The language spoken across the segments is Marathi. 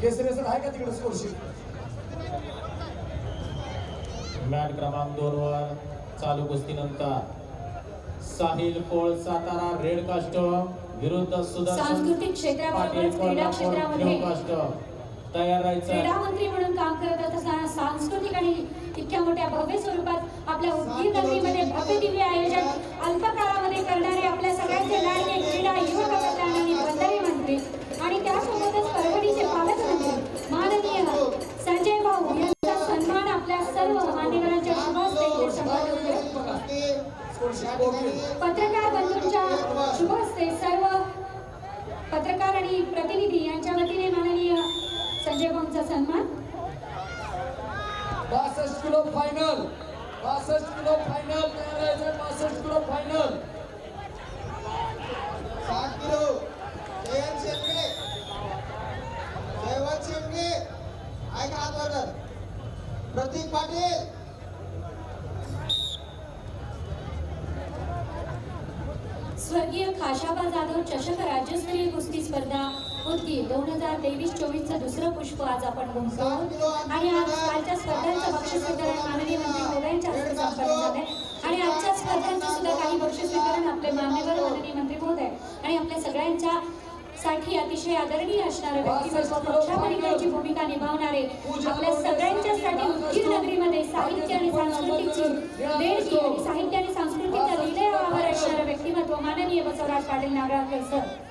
केसरी आहे का तिकडे स्कोरशीट मॅट क्रमांक दोन वर चालू कुस्तीनंतर साहिल कोळ सातारा रेड कास्टम विरुद्ध सुदर्शन सांस्कृतिक क्षेत्राबरोबरच क्रीडा क्षेत्रामध्ये तयार राहायचं. क्रीडा मंत्री म्हणून काम करत असताना सांस्कृतिक आणि इतक्या मोठ्या भव्य स्वरूपात आपल्या उद्गीर नगरीमध्ये भव्य दिव्य आयोजन अल्प काळामध्ये करणारे आपल्या सगळ्यांचे लाडके क्रीडा युवक बासष्ट किलो फायनल बासष्ट किलो फायनल तयार राहायचं बासष्ट किलो फायनल सात किलो. जयंत शेंडगे. जयवंत शेंडगे. ऐका हात वर कर. प्रतीक पाटील. स्वर्गीय खाशाबा जाधव चषक राज्यस्तरीय कुस्ती स्पर्धा. होती. दोन हजार तेवीस चोवीसचं दुसरं पुष्प आज आपण गुंफतो आणि आज कालच्या स्पर्धांचं बक्षीस वितरण माननीय मंत्री मोदयांच्या हस्ते संपन्न झालंय. आणि आजच्या स्पर्धांचं सुद्धा काही बक्षीस वितरण आपले मान्यवर माननीय मंत्री महोदय आणि आपल्या सगळ्यांच्या साठी अतिशय आदरणीय असणारे व्यक्तिमत्व पक्षापलिकडची भूमिका निभावणारे आपल्या सगळ्यांच्यासाठी उदगीर नगरीमध्ये साहित्य आणि संस्कृतीची देणगी आणि साहित्य आणि संस्कृतीचा विलय असणारे व्यक्तिमत्व माननीय बसवराज पाटील नागराळकर सर.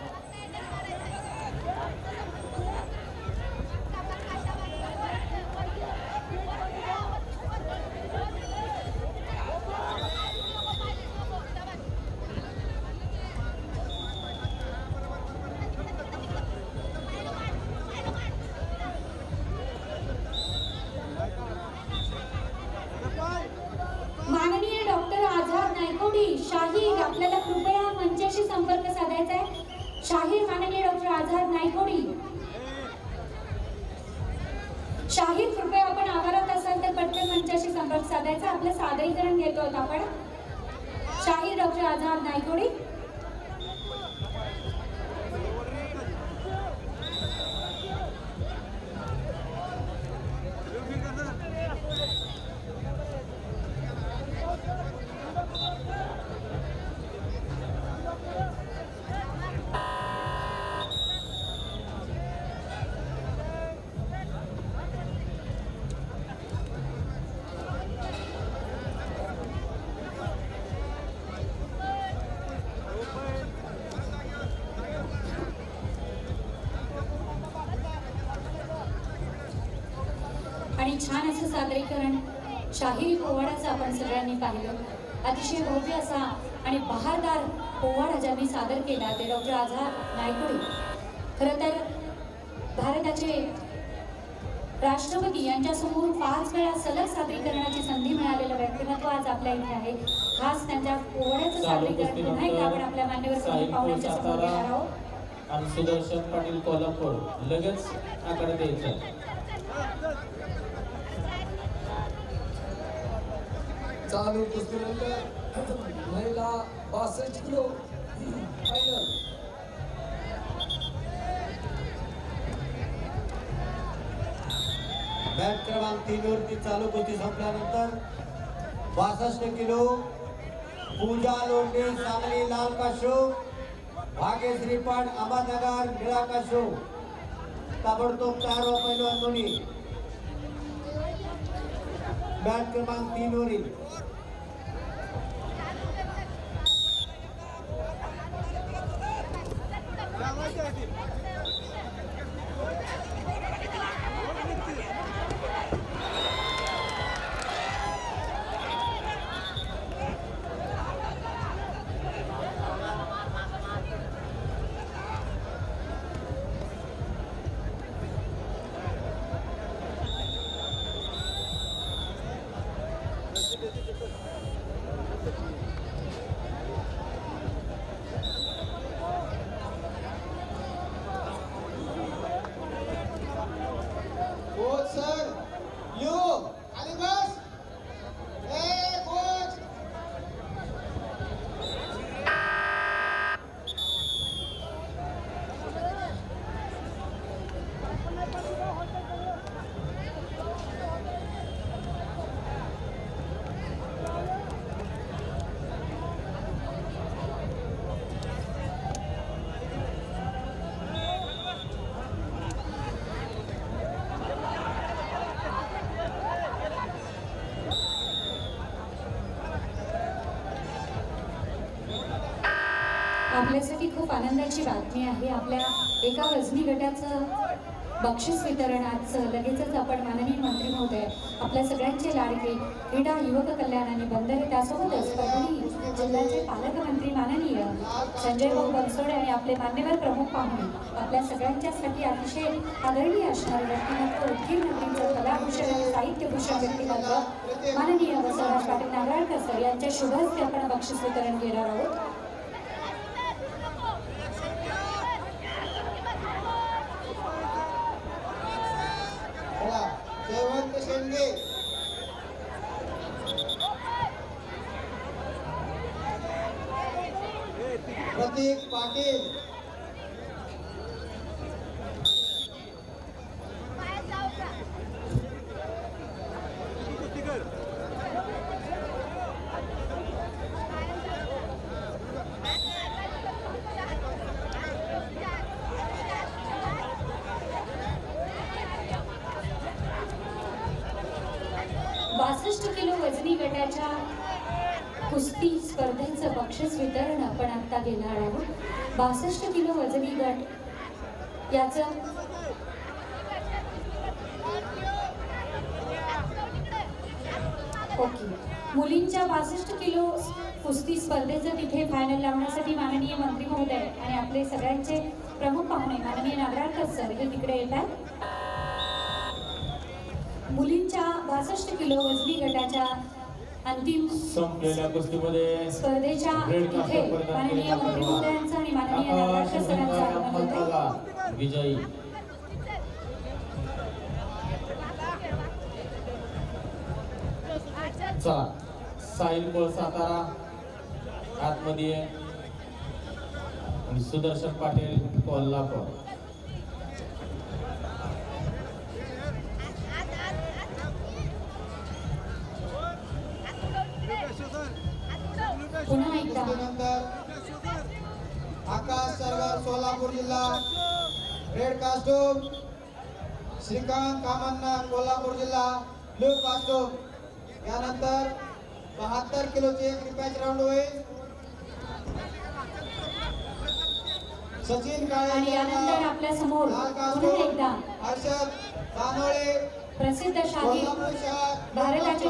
घेतो आहोत आपण. शाहीर डॉक्टर आझाद नायकोडी. आणि छान असं सादरीकरण शाहिरी पोवाड्याचं आपण सगळ्यांनी पाहिलं. अतिशय भव्य असा आणि बहारदार पोवाडा ज्यांनी सादर केला ते डॉक्टर आझाद नायकोडी. खरं तर भारताचे राष्ट्रपती यांच्यासमोर पाच वेळा सलग सादरीकरणाची संधी मिळालेलं व्यक्तिमत्व आज आपल्या इथे आहे. खास त्यांच्या पोवाड्याचं सादरीकरण पुन्हा एकदा आपण आपल्या मान्यवर पाहुण्यांच्या समोर सातारा आहोत. आणि सुदर्शन पाटील कोल्हापूर लगेच आकडे द्यायचं. चालू कुस्तीनंतर महिला बासष्ट किलो. फायनल बॅट क्रमांक तीन वरती चालू कुस्ती संपल्यानंतर बासष्ट किलो. पूजा लोंढे सांगली लाल काशो. भाग्यश्री पण अहमदनगर निळा काशो. ताबडतोब चार व्हा दोन्ही. बॅट क्रमांक तीन वरील. आपल्यासाठी खूप आनंदाची बातमी आहे. आपल्या एका वजनी गटाचं बक्षीस वितरण आज लगेचच आपण माननीय मंत्री महोदय आपल्या सगळ्यांचे लाडके क्रीडा युवक कल्याण आणि बंदरे त्यासोबतच परभणी जिल्ह्याचे पालकमंत्री माननीय संजय भाऊ बनसोडे आणि आपले मान्यवर प्रमुख पाहुणे आपल्या सगळ्यांच्यासाठी अतिशय आदरणीय असणारे व्यक्तिमत्व उद्गीर नगरीचं कलाभूषण आणि साहित्यभूषण व्यक्तिमत्व माननीय बसवराज पाटील नागराळकर सर यांच्या शुभ हस्ते आपण बक्षीस वितरण घेणार आहोत चला जयवंत शेंडगे प्रतीक पाटील बासष्ट किलो वजनी गटाच्या कुस्ती स्पर्धेचं बक्षीस वितरण आपण आता घेणार आहोत. बासष्ट किलो वजनी गट याचं ओके. मुलींच्या बासष्ट किलो कुस्ती स्पर्धेचं तिथे फायनल लावण्यासाठी माननीय मंत्री महोदय आणि आपले सगळ्यांचे प्रमुख पाहुणे माननीय नागराळकर सर हे तिकडे येत बासष्ट किलो वजनी गटाच्या अंतिम संपलेल्या कुस्तीमध्ये स्पर्धेच्या इथे माननीय मंत्री. महोदयांचं आणि माननीय सरांचं आगमन होत विजयी साहिल कोळ सातारा आतमध्ये. आणि सुदर्शन पाटील कोल्हापूर पुन्हा एकदा. आकाश सरगर सोलापूर जिल्हा रेड कास्टूम श्रीकांत कामन्ना कोल्हापूर जिल्हा ब्लू कास्टूम यानंतर बहात्तर किलोचे एक रिपॅच राऊंड होईल. सचिन काळे समोर लाल कास्टूम हर्षद दानोळे प्रसिद्ध शाहीर भारताचे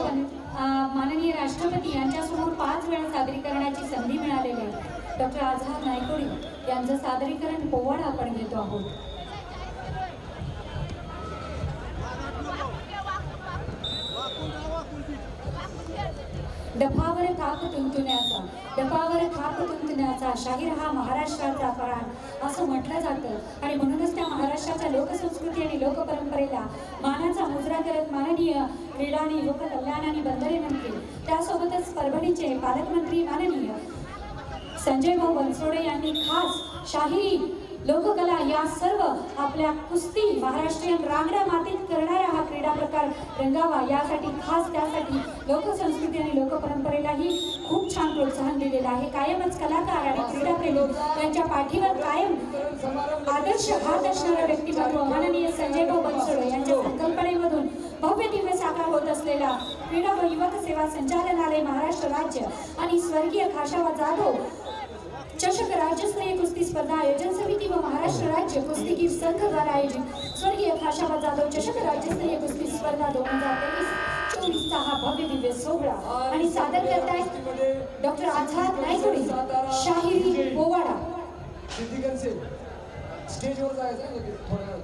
माननीय राष्ट्रपती यांच्यासमोर पाच वेळा सादरीकरणाची संधी मिळालेली आहे. डॉक्टर आझाद नायकोडी यांचं सादरीकरण पोवाडा आपण घेतो आहोत. डफावर थाप तुंतुण्याचा डफावर थाप तुंतुण्याचा शाहीर हा महाराष्ट्राचा प्राण असं म्हटलं जातं. आणि म्हणूनच त्या महाराष्ट्राच्या लोकसंस्कृती आणि लोकपरंपरेला मानाचा मुजरा करत माननीय क्रीडा आणि युवक कल्याण आणि बंदरे मंत्री त्यासोबतच परभणीचे पालकमंत्री माननीय संजय भाऊ बनसोडे यांनी खास शाहिरी लोककला या सर्व आपल्या कुस्ती महाराष्ट्रीयन रांगड्या मातीत करणारा हा क्रीडा प्रकार रंगावा. यासाठी खास त्यासाठी लोकसंस्कृती आणि लोकपरंपरेलाही खूप छान प्रोत्साहन दिलेलं आहे. कायमच कलाकार आणि क्रीडाप्रेमी यांच्या पाठीवर कायम आदर्श हात असणारा व्यक्तिमत्व माननीय संजय भाऊ बनसोडे यांच्या संकल्पनेमधून भव्य दिव्य साकार होत असलेला क्रीडा व युवक सेवा संचालनालय महाराष्ट्र राज्य आणि स्वर्गीय खाशावा जाधव चषक राज्यस्तरीय कुस्ती स्पर्धा आयोजन समिती महाराष्ट्र राज्य कुस्तीगीर संघ द्वारा आयोजित स्वर्गीय खाशाबा जाधव चषक राज्यस्तरीय कुस्ती स्पर्धा दोन हजार तेवीस चोवीसचा हा भव्य दिव्य सोहळा आणि सादर करतायत डॉक्टर आझाद नायकोडी शाहिरी पोवाडा स्टेजवर जायचं